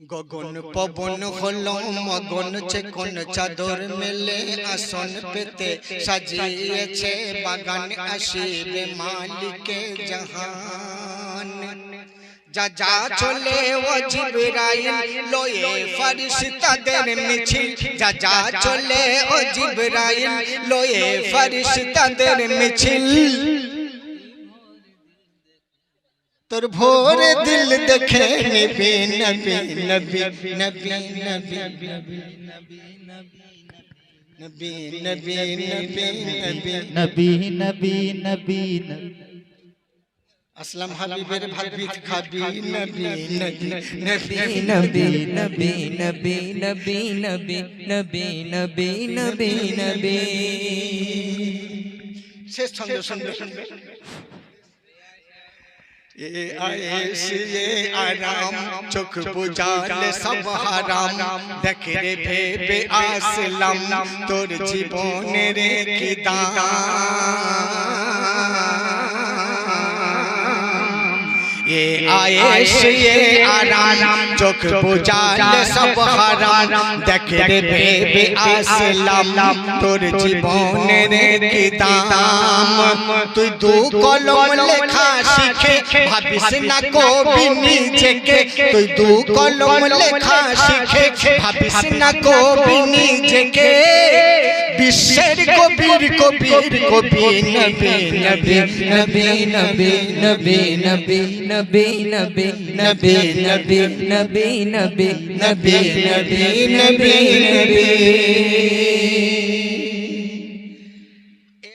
গগন পবন হল মগন চেকন চাদর মেলে আসন পেতে সাজিয়েছে বাগান আসিবে মালিকে জাহান। যা যা চলে ও জিবরাইল লয়ে ফরিশতাদের মিছিল। যা যা চলে ও জিবরাইল লয়ে ফরিশতাদের মিছিল। তোর ভোরে দিল দেখে নবী নবী নবী নবী নবী নবী নবী নবী নবী নবী নবী আসলাম হাবিবের ভাত বিত খাবি নবী নবী নবী নবী নবী নবী নবী নবী নবী নবী নবী নবী শেষ ছন্দ এ আরাম চোখ বুঝালে সব হারাম দেখে রে ভেবে আসলাম তোর জীবনের কি দাম? এ আয়েশ এ আরাম চোখ বুঝালে সব হারাম দেখে রে ভেবে আসলাম তোর জীবনের কি দাম তুই দু কলম লেখা শিখে ভাবিস না কবি নিজেকে তুই দু কলম লেখা শিখে ভাবিস না কবি নিজেকে বিশ্বের কবির কবির কবি নবী নবী নবী নবী নবী নবী নবী নবী নবী নবী নবী নবী নবী নবী নবী নবী